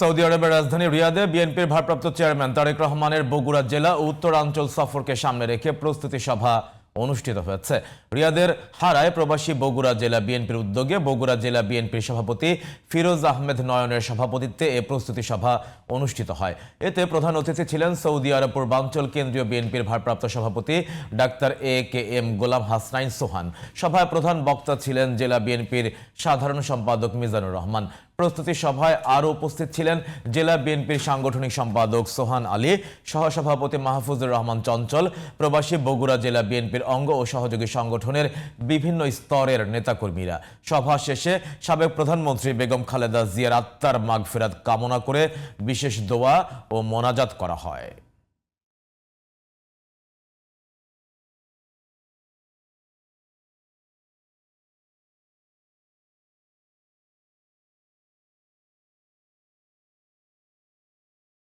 Saudi আরবের রাজধানী রিয়াদে বিএনপির ভারপ্রাপ্ত চেয়ারম্যান তারেক রহমানের বগুড়া জেলা ও উত্তরাঞ্চল সফরকে সামনে রেখে প্রস্তুতি সভা অনুষ্ঠিত হয়েছে। রিয়াদের হারায় প্রবাসী বগুড়া জেলা বিএনপির উদ্যোগে বগুড়া জেলা বিএনপির সভাপতি ফিরোজ আহমেদ নয়নের সভাপতিত্বে এ প্রস্তুতি সভা অনুষ্ঠিত হয়। এতে প্রধান অতিথি ছিলেন সৌদি আরব পূর্বাঞ্চল কেন্দ্রীয় বিএনপির ভারপ্রাপ্ত সভাপতি doctor A K M Golam Hasnain Sohan. সভায় প্রধান বক্তা ছিলেন জেলা বিএনপির সাধারণ সম্পাদক মিজানুর রহমান। প্রস্তুতি সভায় আরও উপস্থিত ছিলেন জেলা বিএনপির সাংগঠনিক সম্পাদক সোহান আলী, সহসভাপতি মাহফুজুর রহমান চঞ্চল, প্রবাসী বগুড়া জেলা বিএনপির অঙ্গ ও সহযোগী সংগঠনের বিভিন্ন স্তরের নেতাকর্মীরা। সভা শেষে সাবেক প্রধানমন্ত্রী বেগম খালেদা জিয়ার আত্মার মাগফেরাত কামনা করে বিশেষ দোয়া ও মোনাজাত করা হয়।